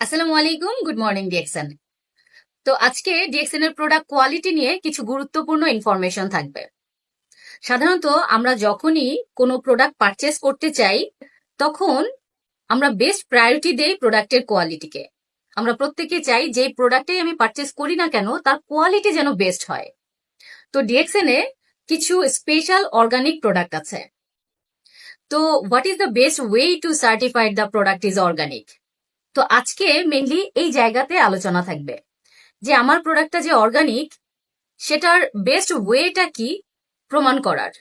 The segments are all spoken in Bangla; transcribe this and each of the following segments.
আসসালামু আলাইকুম গুড মর্নিং ডিএক্সএন তো আজকে ডিএক্সএন এর প্রোডাক্ট কোয়ালিটি নিয়ে কিছু গুরুত্বপূর্ণ ইনফরমেশন থাকবে। সাধারণত আমরা যখনই কোনো প্রোডাক্ট পারচেস করতে চাই, তখন আমরা বেস্ট প্রায়োরিটি দেই প্রোডাক্টের কোয়ালিটিকে আমরা প্রত্যেকে চাই যে প্রোডাক্টে আমি পারচেস করি না কেন, তার কোয়ালিটি যেন বেস্ট হয়। তো ডিএক্সএন এ কিছু স্পেশাল অর্গানিক প্রোডাক্ট আছে। তো what is the best way to certified the product is organic তো আজকে মেনলি এই জায়গাতে আলোচনা থাকবে যে আমার প্রোডাক্টটা যে অর্গানিক সেটার বেস্ট ওয়েটা কি প্রমাণ করার।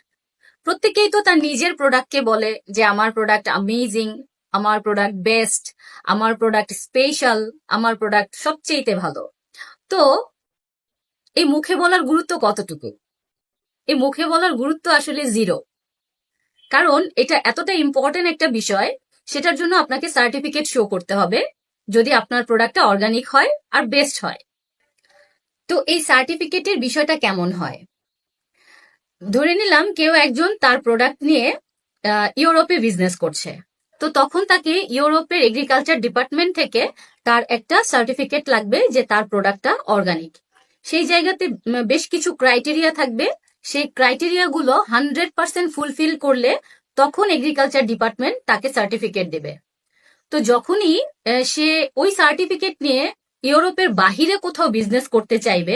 প্রত্যেকেই তো তার নিজের প্রোডাক্টকে বলে যে আমার প্রোডাক্ট আমেজিং আমার প্রোডাক্ট বেস্ট আমার প্রোডাক্ট স্পেশাল আমার প্রোডাক্ট সবচেয়েতে ভালো। তো এই মুখে বলার গুরুত্ব কতটুকু? এই মুখে বলার গুরুত্ব আসলে জিরো কারণ এটা এতটা ইম্পর্টেন্ট একটা বিষয় সেটার জন্য আপনাকে সার্টিফিকেট শো করতে হবে, যদি আপনার প্রোডাক্টটা অর্গানিক হয় আর বেস্ট হয়। তো এই সার্টিফিকেটের বিষয়টা কেমন হয়? ধরে নিলাম কেউ একজন তার প্রোডাক্ট নিয়ে ইউরোপে বিজনেস করছে। তো তখন তাকে ইউরোপের এগ্রিকালচার ডিপার্টমেন্ট থেকে তার একটা সার্টিফিকেট লাগবে যে তার প্রোডাক্টটা অর্গানিক সেই জায়গাতে বেশ কিছু ক্রাইটেরিয়া থাকবে। সেই ক্রাইটেরিয়াগুলো হান্ড্রেড পার্সেন্ট ফুলফিল করলে তখন এগ্রিকালচার ডিপার্টমেন্ট তাকে সার্টিফিকেট দেবে। তো যখনই সে ওই সার্টিফিকেট নিয়ে ইউরোপের বাহিরে কোথাও বিজনেস করতে চাইবে,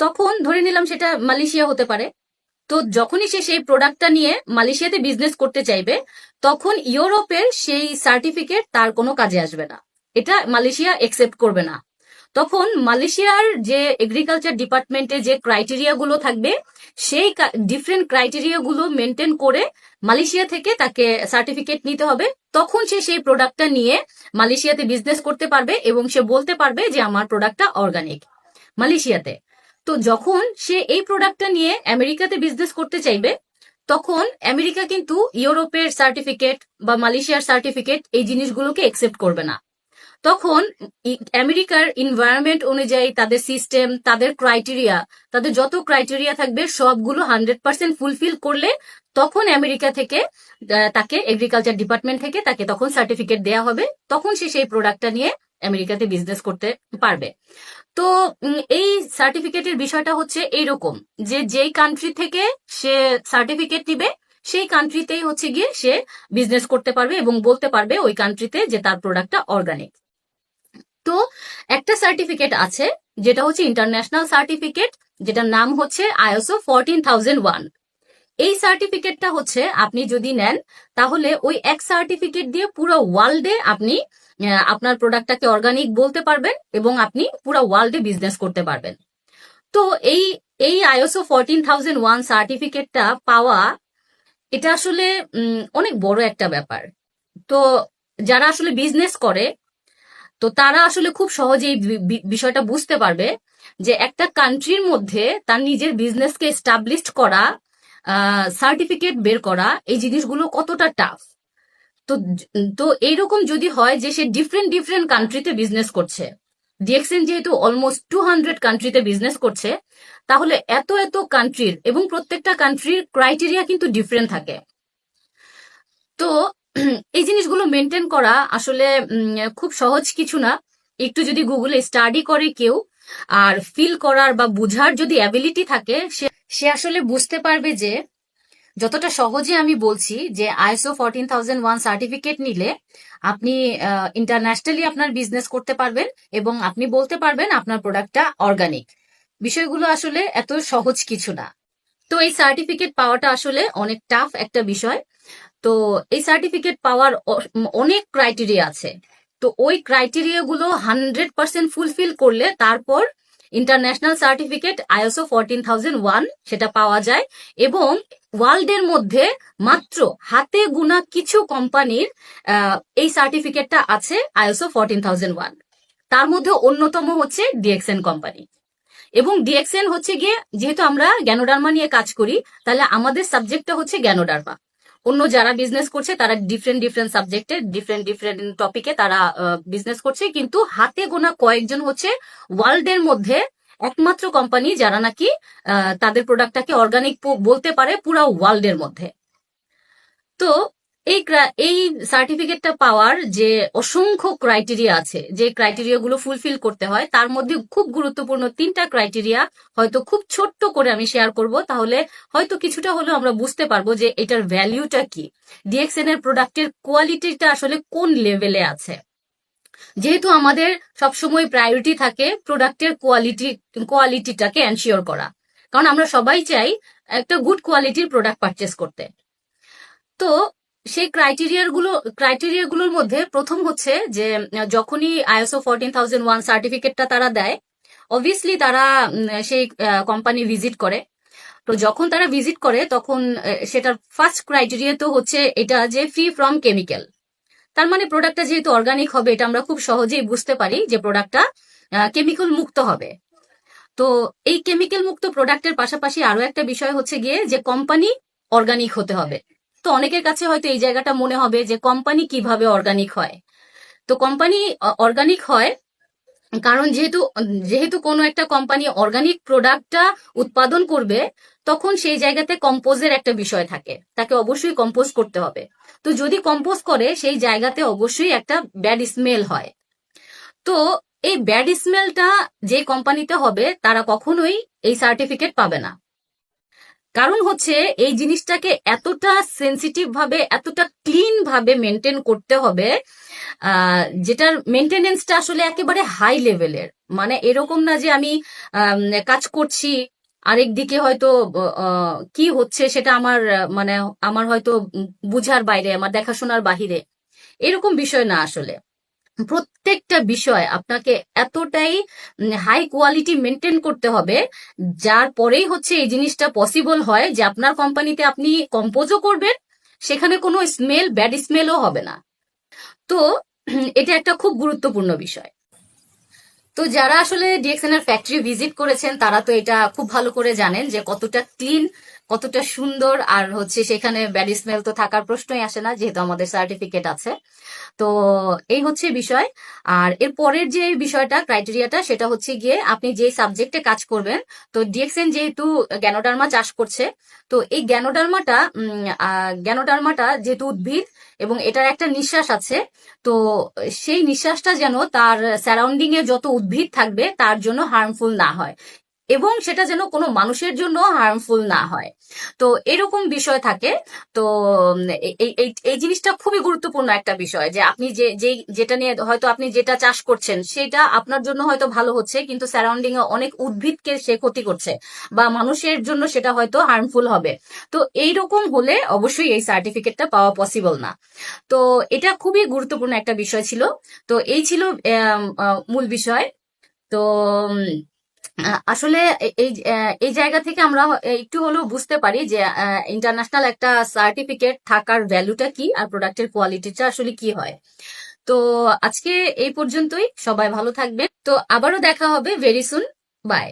তখন ধরে নিলাম সেটা মালয়েশিয়া হতে পারে। তো যখনই সে সেই প্রোডাক্টটা নিয়ে মালয়েশিয়াতে বিজনেস করতে চাইবে, তখন ইউরোপের সেই সার্টিফিকেট তার কোনো কাজে আসবে না। এটা মালয়েশিয়া একসেপ্ট করবে না। তখন মালয়েশিয়ার যে এগ্রিকালচার ডিপার্টমেন্টে যে ক্রাইটেরিয়া গুলো থাকবে, সেই ডিফারেন্ট ক্রাইটেরিয়া গুলো মেনটেন করে মালয়েশিয়া থেকে তাকে সার্টিফিকেট নিতে হবে। তখন সে সেই প্রোডাক্টটা নিয়ে মালয়েশিয়াতে বিজনেস করতে পারবে এবং সে বলতে পারবে যে আমার প্রোডাক্টটা অর্গানিক মালয়েশিয়াতে। তো যখন সে এই প্রোডাক্টটা নিয়ে আমেরিকাতে বিজনেস করতে চাইবে, তখন আমেরিকা কিন্তু ইউরোপের সার্টিফিকেট বা মালয়েশিয়ার সার্টিফিকেট এই জিনিসগুলোকে একসেপ্ট করবে না। তখন আমেরিকার এনভায়রনমেন্ট অনুযায়ী তাদের সিস্টেম তাদের ক্রাইটেরিয়া তাদের যত ক্রাইটেরিয়া থাকবে সবগুলো হান্ড্রেড পার্সেন্ট ফুলফিল করলে তখন আমেরিকা থেকে তাকে এগ্রিকালচার ডিপার্টমেন্ট থেকে তাকে তখন সার্টিফিকেট দেয়া হবে। তখন সে সেই প্রোডাক্টটা নিয়ে আমেরিকাতে বিজনেস করতে পারবে। তো এই সার্টিফিকেটের বিষয়টা হচ্ছে এইরকম যে যেই কান্ট্রি থেকে সে সার্টিফিকেট নিবে, সেই কান্ট্রিতেই হচ্ছে গিয়ে সে বিজনেস করতে পারবে এবং বলতে পারবে ওই কান্ট্রিতে যে তার প্রোডাক্টটা অর্গানিক তো একটা সার্টিফিকেট আছে, যেটা হচ্ছে ইন্টারন্যাশনাল সার্টিফিকেট যেটার নাম হচ্ছে আইএসও ফোরটিন থাউজেন্ড ওয়ান এই সার্টিফিকেটটা হচ্ছে আপনি যদি নেন, তাহলে ওই এক সার্টিফিকেট দিয়ে পুরো ওয়ার্ল্ডে আপনি আপনার প্রোডাক্টটাকে অর্গানিক বলতে পারবেন এবং আপনি পুরো ওয়ার্ল্ডে বিজনেস করতে পারবেন। তো এই এই আইএসও ফোরটিন থাউজেন্ড ওয়ান সার্টিফিকেটটা পাওয়া, এটা আসলে অনেক বড় একটা ব্যাপার। তো যারা আসলে বিজনেস করে তো তারা আসলে খুব সহজেই বিষয়টা বুঝতে পারবে যে একটা কান্ট্রির মধ্যে তার নিজের বিজনেসকে এস্টাবলিশ করা সার্টিফিকেট বের করা, এই জিনিসগুলো কতটা টাফ তো তো এইরকম যদি হয় যে সে ডিফারেন্ট ডিফারেন্ট কান্ট্রিতে বিজনেস করছে ডিএক্সএন যেহেতু অলমোস্ট টু হান্ড্রেড কান্ট্রিতে বিজনেস করছে, তাহলে এত এত কান্ট্রির এবং প্রত্যেকটা কান্ট্রির ক্রাইটেরিয়া কিন্তু ডিফারেন্ট থাকে। তো এই জিনিসগুলো মেনটেন করা আসলে খুব সহজ কিছু না। একটু যদি গুগলে স্টাডি করে কেউ, আর ফিল করার বা বুঝার যদি অ্যাবিলিটি থাকে, সে আসলে বুঝতে পারবে যে, যতটা সহজে আমি বলছি যে ISO fourteen thousand one certificate নিলে আপনি ইন্টারন্যাশনালি আপনার বিজনেস করতে পারবেন এবং আপনি বলতে পারবেন আপনার প্রোডাক্টটা অর্গানিক বিষয়গুলো আসলে এত সহজ কিছু না। তো এই সার্টিফিকেট পাওয়াটা আসলে অনেক টাফ একটা বিষয়। তো এই সার্টিফিকেট পাওয়ার অনেক ক্রাইটেরিয়া আছে। তো ওই ক্রাইটেরিয়া গুলো হান্ড্রেড পার্সেন্ট ফুলফিল করলে তারপর international certificate ISO fourteen thousand one সেটা পাওয়া যায় এবং ওয়ার্ল্ডের মধ্যে মাত্র হাতে গোনা কিছু কোম্পানির এই সার্টিফিকেটটা আছে আইএসও ফোরটিন থাউজেন্ড ওয়ান তার মধ্যে অন্যতম হচ্ছে ডিএক্সএন কোম্পানি এবং ডিএক্সএন হচ্ছে গিয়ে, যেহেতু আমরা জ্ঞানোডার্মা নিয়ে কাজ করি, তাহলে আমাদের সাবজেক্টটা হচ্ছে জ্ঞানোডার্মা। অন্য যারা বিজনেস করছে, তারা ডিফারেন্ট ডিফারেন্ট সাবজেক্টে ডিফারেন্ট ডিফারেন্ট টপিকে তারা বিজনেস করছে, কিন্তু হাতে গোনা কয়েকজন হচ্ছে ওয়ার্ল্ডের মধ্যে একমাত্র কোম্পানি যারা নাকি তাদের প্রোডাক্টটাকে অর্গানিক বলতে পারে পুরো ওয়ার্ল্ডের মধ্যে। তো এই এই সার্টিফিকেটটা পাওয়ার যে অসংখ্য ক্রাইটেরিয়া আছে, যে ক্রাইটেরিয়া গুলো ফুলফিল করতে হয়, তার মধ্যে খুব গুরুত্বপূর্ণ তিনটা ক্রাইটেরিয়া হয়তো খুব ছোট্ট করে আমি শেয়ার করব, তাহলে হয়তো কিছুটা হলেও আমরা বুঝতে পারব যে এটার ভ্যালিউটা কি। ডিএক্সএন এর প্রোডাক্টের কোয়ালিটিটা আসলে কোন লেভেলে আছে। যেহেতু আমাদের সবসময় প্রায়োরিটি থাকে প্রোডাক্টের কোয়ালিটি কোয়ালিটিটাকে এনশিওর করা। কারণ আমরা সবাই চাই একটা গুড কোয়ালিটির প্রোডাক্ট পারচেস করতে। তো সেই ক্রাইটেরিয়া গুলো ক্রাইটেরিয়া গুলোর মধ্যে প্রথম হচ্ছে যে, যখনই আইএসও ফোরটিন থাউজেন্ড ওয়ান সার্টিফিকেটটা তারা দেয় অবভিয়াসলি তারা সেই কোম্পানি ভিজিট করে। তো যখন তারা ভিজিট করে, তখন সেটার ফার্স্ট ক্রাইটেরিয়া তো হচ্ছে এটা যে ফ্রি ফ্রম কেমিক্যাল তার মানে প্রোডাক্টটা যেহেতু অর্গানিক হবে, এটা আমরা খুব সহজেই বুঝতে পারি যে প্রোডাক্টটা কেমিক্যাল মুক্ত হবে। তো এই কেমিক্যাল মুক্ত প্রোডাক্টের পাশাপাশি আরও একটা বিষয় হচ্ছে গিয়ে যে কোম্পানি অর্গানিক হতে হবে। তো অনেকের কাছে হয়তো এই জায়গাটা মনে হবে যে কোম্পানি কীভাবে অর্গানিক হয়। তো কোম্পানি অর্গানিক হয় কারণ যেহেতু যেহেতু কোনো একটা কোম্পানি অর্গানিক প্রোডাক্টটা উৎপাদন করবে, তখন সেই জায়গাতে কম্পোজের একটা বিষয় থাকে। তাকে অবশ্যই কম্পোজ করতে হবে। তো যদি কম্পোজ করে, সেই জায়গাতে অবশ্যই একটা ব্যাড স্মেল হয়। তো এই ব্যাড স্মেলটা যে কোম্পানিতে হবে, তারা কখনোই এই সার্টিফিকেট পাবে না। কারণ হচ্ছে এই জিনিসটাকে এতটা সেন্সিটিভ ভাবে, এতটা ক্লিন ভাবে মেনটেন করতে হবে যেটার মেনটেনেন্সটা আসলে একেবারে হাই লেভেলের মানে এরকম না যে আমি কাজ করছি, আরেক দিকে হয়তো কি হচ্ছে সেটা আমার মানে আমার হয়তো বুঝার বাইরে, আমার দেখাশোনার বাহিরে। এরকম বিষয় না আসলে। প্রত্যেকটা বিষয় আপনাকে এতটাই হাই কোয়ালিটি মেনটেন করতে হবে, যার পরেই হচ্ছে এই জিনিসটা পসিবল হয় যে আপনার কোম্পানিতে আপনি কম্পোজও করবেন, সেখানে কোনো স্মেল ব্যাড স্মেলও হবে না। তো, এটা একটা খুব গুরুত্বপূর্ণ বিষয়। তো যারা আসলে ডিএক্সএন এর ফ্যাক্টরি ভিজিট করেছেন, তারা তো এটা খুব ভালো করে জানেন যে কতটা ক্লিন কতটা সুন্দর আর হচ্ছে সেখানে ব্যাড স্মেল তো থাকার প্রশ্নই আসে না, যেহেতু আমাদের সার্টিফিকেট আছে। তো এই হচ্ছে বিষয়। আর এর পরের যে বিষয়টা ক্রাইটেরিয়াটা সেটা হচ্ছে গিয়ে আপনি যে সাবজেক্টে কাজ করবেন, তো ডিএক্সএন যেহেতু গ্যানোডার্মা চাষ করছে, তো এই গ্যানোডার্মাটা গ্যানোডার্মাটা যেহেতু উদ্ভিদ এবং এটার একটা নিঃশ্বাস আছে, তো সেই নিঃশ্বাসটা যেন তার সারাউন্ডিং এ যত উদ্ভিদ থাকবে, তার জন্য হার্মফুল না হয়। এবং সেটা যেন কোনো মানুষের জন্য হার্মফুল না হয়। তো এরকম বিষয় থাকে। তো এই জিনিসটা খুবই গুরুত্বপূর্ণ একটা বিষয় যে আপনি যে যেটা নিয়ে হয়তো আপনি যেটা চাষ করছেন, সেটা আপনার জন্য হয়তো ভালো হচ্ছে, কিন্তু সারাউন্ডিং এ অনেক উদ্ভিদকে সে ক্ষতি করছে বা মানুষের জন্য সেটা হয়তো হার্মফুল হবে। তো এইরকম হলে অবশ্যই এই সার্টিফিকেটটা পাওয়া পসিবল না। তো এটা খুবই গুরুত্বপূর্ণ একটা বিষয় ছিল। তো এই ছিল মূল বিষয়। তো আসলে এই এই জায়গা থেকে আমরা একটু হলেও বুঝতে পারি যে ইন্টারন্যাশনাল একটা সার্টিফিকেট থাকার ভ্যালুটা কি আর প্রোডাক্টের কোয়ালিটিটা আসলে কি হয়। তো আজকে এই পর্যন্তই। সবাই ভালো থাকবেন। তো আবারও দেখা হবে ভেরি সুন বাই